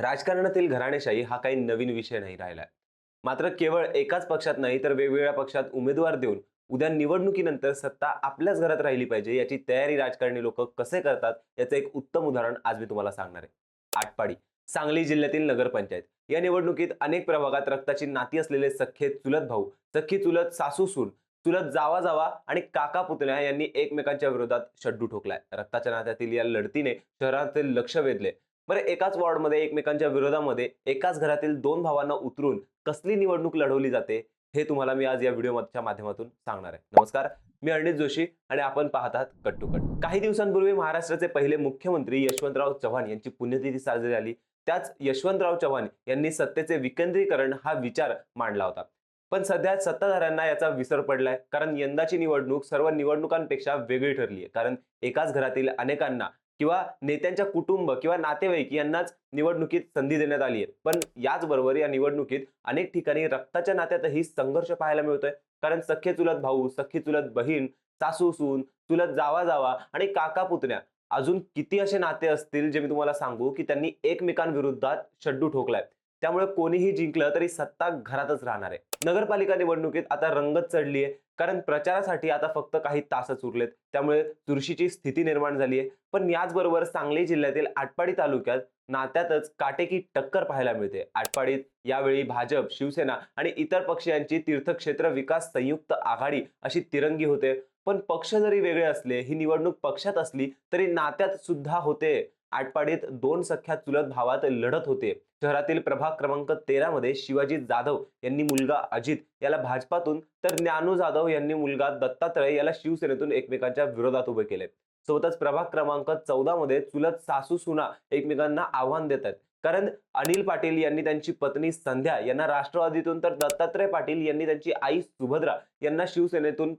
राजकारणातील घराणेशाही हा काही नवीन विषय नाही राहिला मात्र केवळ एकाच पक्षात नाही तर वेगवेगळ्या पक्षात उमेदवार देऊन उद्या निवडणुकीनंतर सत्ता आपल्याच घरात राहिली पाहिजे याची तयारी राजकारणी लोक कसे करतात याचं एक उत्तम उदाहरण आज मी तुम्हाला सांगणार आहे. आटपाडी सांगली जिल्ह्यातील नगरपंचायत. या निवडणुकीत अनेक प्रभागात रक्ताची नाती असलेले सख्खे चुलत भाऊ सख्खी चुलत सासू सून चुलत जावा जावा आणि काका पुतण्या यांनी एकमेकांच्या विरोधात शड्डू ठोकलाय. रक्ताच्या नात्यातील या लढतीने शहरातील लक्ष वेधले. बरं एकाच वॉर्डमध्ये एकमेकांच्या विरोधामध्ये एकाच घरातील दोन भावांना उतरून कसली निवडणूक लढवली जाते हे तुम्हाला मी आज या व्हिडिओच्या माध्यमातून सांगणार आहे. नमस्कार मी अनित जोशी आणि आपण पाहतात कट टू कट. काही दिवसांपूर्वी महाराष्ट्राचे पहिले मुख्यमंत्री यशवंतराव चव्हाण यांची पुण्यतिथी साजरी झाली. त्याच यशवंतराव चव्हाण यांनी सत्तेचे विकेंद्रीकरण हा विचार मांडला होता. पण सध्या सत्ताधाऱ्यांना याचा विसर पडलाय कारण यंदाची निवडणूक सर्व निवडणुकांपेक्षा वेगळी ठरली आहे कारण एकाच घरातील अनेकांना किंवा नेत्यांच्या कुटुंब किंवा नातेवाईक यांनाच निवडणुकीत संधी देण्यात आली आहे. पण याचबरोबर या निवडणुकीत अनेक ठिकाणी रक्ताच्या नात्यातही संघर्ष पाहायला मिळतोय. कारण सख्खे चुलत भाऊ सख्खी चुलत बहीण सासू सून चुलत जावा जावा आणि काका पुतण्या अजून किती असे नाते असतील जे मी तुम्हाला सांगू की त्यांनी एकमेकांविरुद्धात शड्डू ठोकलाय. त्यामुळे कोणीही जिंकलं तरी सत्ता घरातच राहणार आहे. नगरपालिका निवडणुकीत आता रंगत चढली आहे कारण प्रचारासाठी आता फक्त काही तासच उरलेत. त्यामुळे चुरशीची स्थिती निर्माण झाली आहे पण याचबरोबर सांगली जिल्ह्यातील आटपाडी तालुक्यात नात्यातच काटेकी टक्कर पाहायला मिळते. आटपाडीत यावेळी भाजप शिवसेना आणि इतर पक्ष यांची तीर्थक्षेत्र विकास संयुक्त आघाडी अशी तिरंगी होते. पण पक्ष जरी वेगळे असले ही निवडणूक पक्षात असली तरी नात्यात सुद्धा होते. आटपाडीत दोन सख्या चुलत भावात लढत होते. शहरातील प्रभाग क्रमांक तेरा मध्ये शिवाजी जाधव यांनी मुलगा अजित याला भाजपातून तर ज्ञानू जाधव यांनी मुलगा दत्तात्रय याला शिवसेनेतून एकमेकांच्या विरोधात उभे केले. सोबतच प्रभाग क्रमांक चौदा मध्ये चुलत सासू सुना एकमेकांना आव्हान देत आहेत कारण अनिल पाटील यांनी त्यांची पत्नी संध्या यांना राष्ट्रवादीतून तर दत्तात्रय पाटील यांनी त्यांची आई सुभद्रा यांना शिवसेनेतून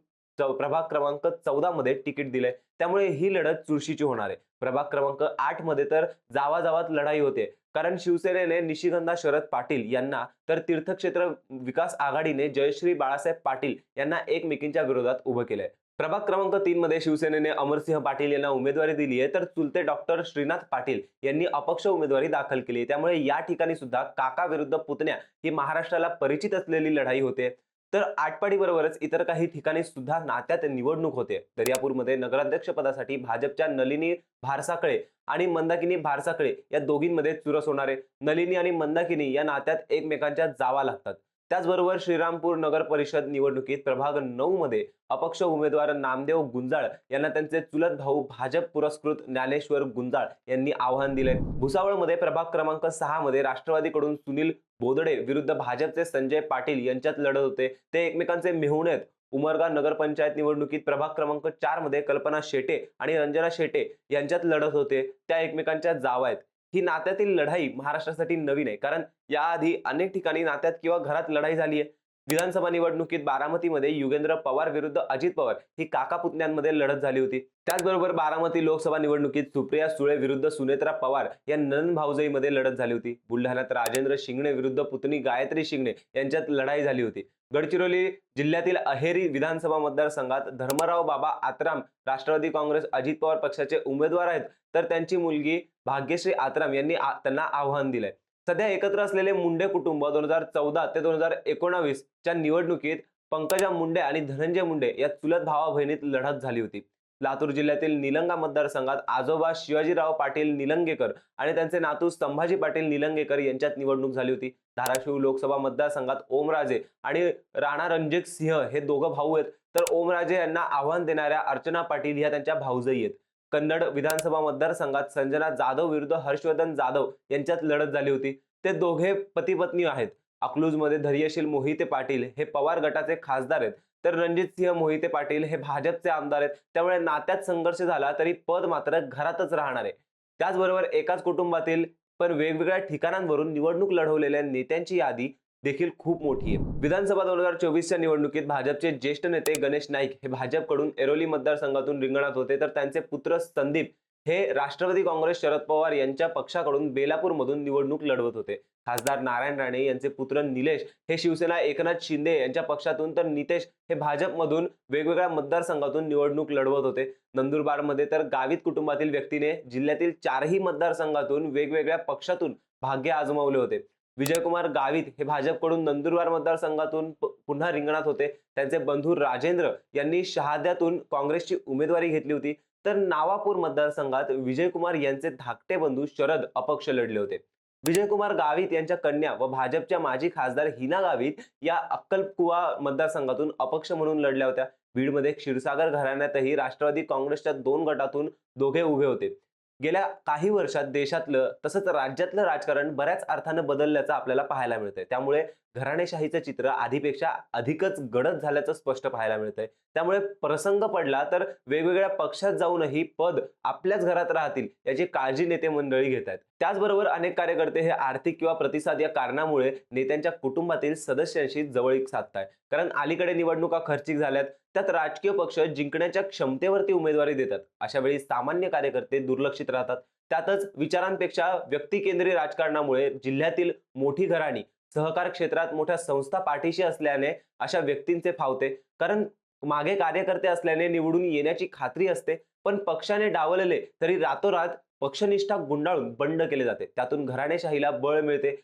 प्रभाग क्रमांक चौदा मध्ये तिकीट दिलंय. त्यामुळे ही लढत चुरशीची होणार आहे. प्रभाग क्रमांक आठमध्ये तर जावाजावात लढाई होते. कारण शिवसेनेने निशिगंधा शरद पाटील यांना तर तीर्थक्षेत्र विकास आघाडीने जयश्री बाळासाहेब पाटील यांना एकमेकींच्या विरोधात उभं केलंय. प्रभाग क्रमांक तीन मध्ये शिवसेनेने अमरसिंह पाटील यांना उमेदवारी दिली आहे तर चुलते डॉक्टर श्रीनाथ पाटील यांनी अपक्ष उमेदवारी दाखल केली आहे. त्यामुळे या ठिकाणी सुद्धा काका विरुद्ध पुतण्या ही महाराष्ट्राला परिचित असलेली लढाई होते. तर आटपाडी बरोबरच इतर काही ठिकाणी सुद्धा नात्यात निवडणूक होते. दर्यापूरमध्ये नगराध्यक्ष पदासाठी भाजपच्या नलिनी भारसाकळे आणि मंदाकिनी भारसाकळे या दोघींमध्ये चुरस होणारे. नलिनी आणि मंदाकिनी या नात्यात एकमेकांच्या जावा लागतात. त्याचबरोबर श्रीरामपूर नगर परिषद निवडणुकीत प्रभाग नऊ मध्ये अपक्ष उमेदवार नामदेव गुंजाळ यांना त्यांचे चुलत भाऊ भाजप पुरस्कृत ज्ञानेश्वर गुंजाळ यांनी आव्हान दिले भुसावळमध्ये प्रभाग क्रमांक सहा मध्ये राष्ट्रवादीकडून सुनील बोदडे विरुद्ध भाजपचे संजय पाटील यांच्यात लढत होते. ते एकमेकांचे मेहुणे आहेत. उमरगा नगरपंचायत निवडणुकीत प्रभाग क्रमांक चारमध्ये कल्पना शेटे आणि रंजना शेटे यांच्यात लढत होते. त्या एकमेकांच्या जावा आहेत. ही नात्यातील लढाई महाराष्ट्रासाठी नवीन आहे. कारण याआधी अनेक ठिकाणी नात्यात किंवा घरात लढाई झाली आहे. विधानसभा निवडणुकीत बारामतीमध्ये युगेंद्र पवार विरुद्ध अजित पवार ही काका पुतण्यांमध्ये लढत झाली होती. त्याचबरोबर बारामती लोकसभा निवडणुकीत सुप्रिया सुळे विरुद्ध सुनेत्रा पवार या नन भाऊजईमध्ये लढत झाली होती. बुलढाण्यात राजेंद्र शिंगणे विरुद्ध पुतणी गायत्री शिंगणे यांच्यात लढाई झाली होती. गडचिरोली जिल्ह्यातील अहेरी विधानसभा मतदारसंघात धर्मराव बाबा आत्राम राष्ट्रवादी काँग्रेस अजित पवार पक्षाचे उमेदवार आहेत. तर त्यांची मुलगी भाग्यश्री आत्राम यांनी त्यांना आव्हान दिलंय. सध्या एकत्र असलेले मुंडे कुटुंब दोन हजार चौदा ते दोन हजार एकोणावीस च्या निवडणुकीत पंकजा मुंडे आणि धनंजय मुंडे या चुलत भावा बहिणीत लढत झाली होती. लातूर जिल्ह्यातील निलंगा मतदारसंघात आजोबा शिवाजीराव पाटील निलंगेकर आणि त्यांचे नातू संभाजी पाटील निलंगेकर यांच्यात निवडणूक झाली होती. धाराशिव लोकसभा मतदारसंघात ओमराजे आणि राणा रणजित सिंह हे दोघं भाऊ आहेत. तर ओमराजे यांना आव्हान देणाऱ्या अर्चना पाटील ह्या त्यांच्या भाऊजई आहेत. कन्नड विधानसभा मतदारसंघात संजना जाधव विरुद्ध हर्षवर्धन जाधव यांच्यात लढत झाली होती. ते दोघे पती पत्नी आहेत. अकलूजमध्ये धैर्यशील मोहिते पाटील हे पवार गटाचे खासदार आहेत. तर रणजित सिंह मोहिते पाटील हे भाजपचे आमदार आहेत. त्यामुळे नात्यात संघर्ष झाला तरी पद मात्र घरातच राहणार आहे. त्याचबरोबर एकाच कुटुंबातील पण वेगवेगळ्या ठिकाणांवरून निवडणूक लढवलेल्या नेत्यांची यादी देखील खूप मोठी आहे. विधानसभा दोन हजार चोवीसच्या निवडणुकीत भाजपचे ज्येष्ठ नेते गणेश नाईक हे भाजपकडून एरोली मतदारसंघातून रिंगणात होते. तर त्यांचे पुत्र संदीप हे राष्ट्रवादी काँग्रेस शरद पवार यांच्या पक्षाकडून बेलापूरमधून निवडणूक लढवत होते. खासदार नारायण राणे यांचे पुत्र निलेश हे शिवसेना एकनाथ शिंदे यांच्या पक्षातून तर नितेश हे भाजपमधून वेगवेगळ्या मतदारसंघातून निवडणूक लढवत होते. नंदुरबारमध्ये तर गावित कुटुंबातील व्यक्तीने जिल्ह्यातील चारही मतदारसंघातून वेगवेगळ्या पक्षातून भाग्य आजमावले होते. विजयकुमार गावित हे भाजपकडून नंदुरबार मतदारसंघातून पुन्हा रिंगणात होते. त्यांचे बंधू राजेंद्र यांनी शहाद्यातून काँग्रेसची उमेदवारी घेतली होती. तर नावापूर मतदारसंघात विजयकुमार यांचे धाकटे बंधू शरद अपक्ष लढले होते. विजयकुमार गावित यांच्या कन्या व भाजपच्या माजी खासदार हिना गावित या अक्कलकुवा मतदारसंघातून अपक्ष म्हणून लढल्या होत्या. बीडमध्ये क्षीरसागर घराण्यातही राष्ट्रवादी काँग्रेसच्या दोन गटातून दोघे उभे होते. गेल्या काही वर्षात देशातलं तसंच राज्यातलं राजकारण बऱ्याच अर्थानं बदलल्याचं आपल्याला पाहायला मिळतंय. त्यामुळे घराणेशाहीचं चित्र आधीपेक्षा अधिकच गडद झाल्याचं स्पष्ट पाहायला मिळतंय. त्यामुळे प्रसंग पडला तर वेगवेगळ्या पक्षात जाऊनही पद आपल्याच घरात राहतील याची काळजी नेते मंडळी घेत आहेत. त्याचबरोबर अनेक कार्यकर्ते हे आर्थिक किंवा प्रतिसाद या कारणामुळे नेत्यांच्या कुटुंबातील सदस्यांशी जवळीक साधताय कारण अलीकडे निवडणुका खर्चिक झाल्यात त्यात राजकीय पक्ष जिंकण्याच्या क्षमतेवरती उमेदवारी देतात. अशा वेळी सामान्य कार्यकर्ते दुर्लक्षित राहतात. त्यातच विचारांपेक्षा व्यक्तिकेंद्रीय राजकारणामुळे जिल्ह्यातील मोठी घराणी सहकार क्षेत्रात मोठ्या संस्था पाठीशी असल्याने अशा व्यक्तींचे फावते. कारण मागे कार्यकर्ते असल्याने निवडून येण्याची खात्री असते. पण पक्षाने डावलले तरी रातोरात पक्षनिष्ठा गुंडाळून बंड केले जाते. त्यातून घराणेशाहीला बळ मिळते.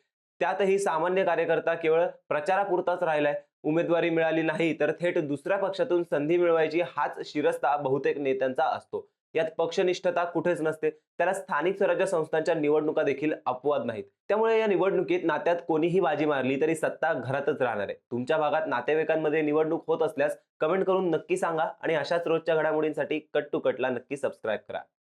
त्यातही सामान्य कार्यकर्ता केवळ प्रचारापुरताच राहिलाय. उमेदवारी मिळाली नाही तर थेट दुसऱ्या पक्षातून संधी मिळवायची हाच शिरस्ता बहुतेक नेत्यांचा असतो. यात पक्षनिष्ठता कुठेच नसते. त्याला स्थानिक स्वराज्य संस्थांच्या निवडणुका देखील अपवाद नाहीत. त्यामुळे या निवडणुकीत नात्यात कोणीही बाजी मारली तरी सत्ता घरातच राहणार आहे. तुमच्या भागात नातेवाईकांमध्ये निवडणूक होत असल्यास कमेंट करून नक्की सांगा आणि अशाच रोजच्या घडामोडींसाठी कट टू कटला नक्की सबस्क्राईब करा.